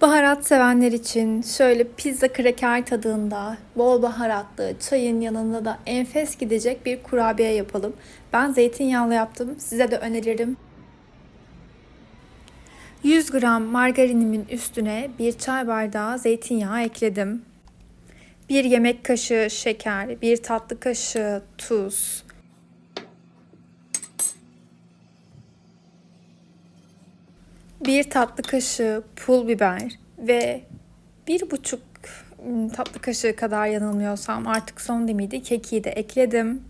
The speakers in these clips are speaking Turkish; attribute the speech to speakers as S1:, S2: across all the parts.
S1: Baharat sevenler için şöyle pizza kraker tadında bol baharatlı çayın yanında da enfes gidecek bir kurabiye yapalım. Ben zeytinyağlı yaptım. Size de öneririm. 100 gram margarinimin üstüne bir çay bardağı zeytinyağı ekledim. Bir yemek kaşığı şeker, bir tatlı kaşığı tuz, bir tatlı kaşığı pul biber ve bir buçuk ım, tatlı kaşığı kadar yanılmıyorsam artık son demiydi kekiği de ekledim.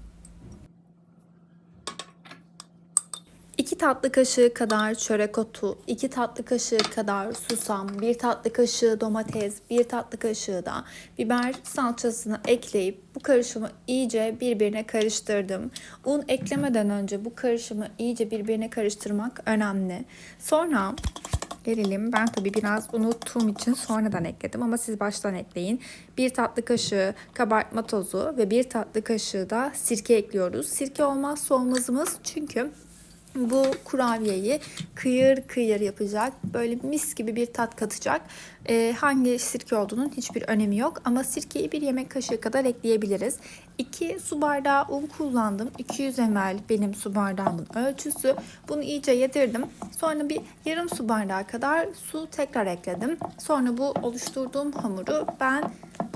S1: 2 tatlı kaşığı kadar çörek otu, 2 tatlı kaşığı kadar susam, 1 tatlı kaşığı domates, 1 tatlı kaşığı da biber salçasını ekleyip bu karışımı iyice birbirine karıştırdım. Un eklemeden önce bu karışımı iyice birbirine karıştırmak önemli. Sonra gelelim. Ben tabii biraz unuttuğum için sonradan ekledim ama siz baştan ekleyin. Bir tatlı kaşığı kabartma tozu ve bir tatlı kaşığı da sirke ekliyoruz. Sirke olmazsa olmazımız çünkü bu kurabiyeyi kıyır kıyır yapacak. Böyle mis gibi bir tat katacak. Ee, hangi sirke olduğunun hiçbir önemi yok. Ama sirkeyi bir yemek kaşığı kadar ekleyebiliriz. 2 su bardağı un kullandım. 200 ml benim su bardağımın ölçüsü. Bunu iyice yedirdim. Sonra bir yarım su bardağı kadar su tekrar ekledim. Sonra bu oluşturduğum hamuru ben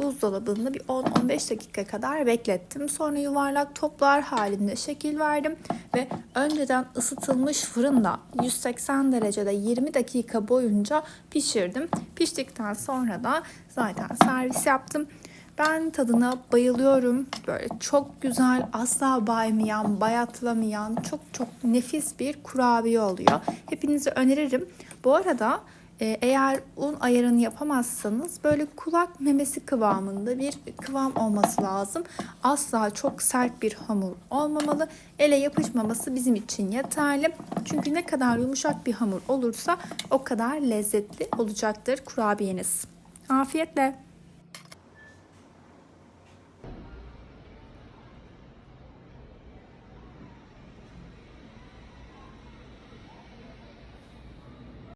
S1: buzdolabında bir 10-15 dakika kadar beklettim. Sonra yuvarlak toplar halinde şekil verdim ve önceden ısıtılmış fırında 180 derecede 20 dakika boyunca pişirdim. Piştikten sonra da zaten servis yaptım. Ben tadına bayılıyorum. Böyle çok güzel, asla baymayan, bayatlamayan, çok çok nefis bir kurabiye oluyor. Hepinize öneririm. Bu arada eğer un ayarını yapamazsanız böyle kulak memesi kıvamında bir kıvam olması lazım. Asla çok sert bir hamur olmamalı. Ele yapışmaması bizim için yeterli. Çünkü ne kadar yumuşak bir hamur olursa o kadar lezzetli olacaktır kurabiyeniz. Afiyetle.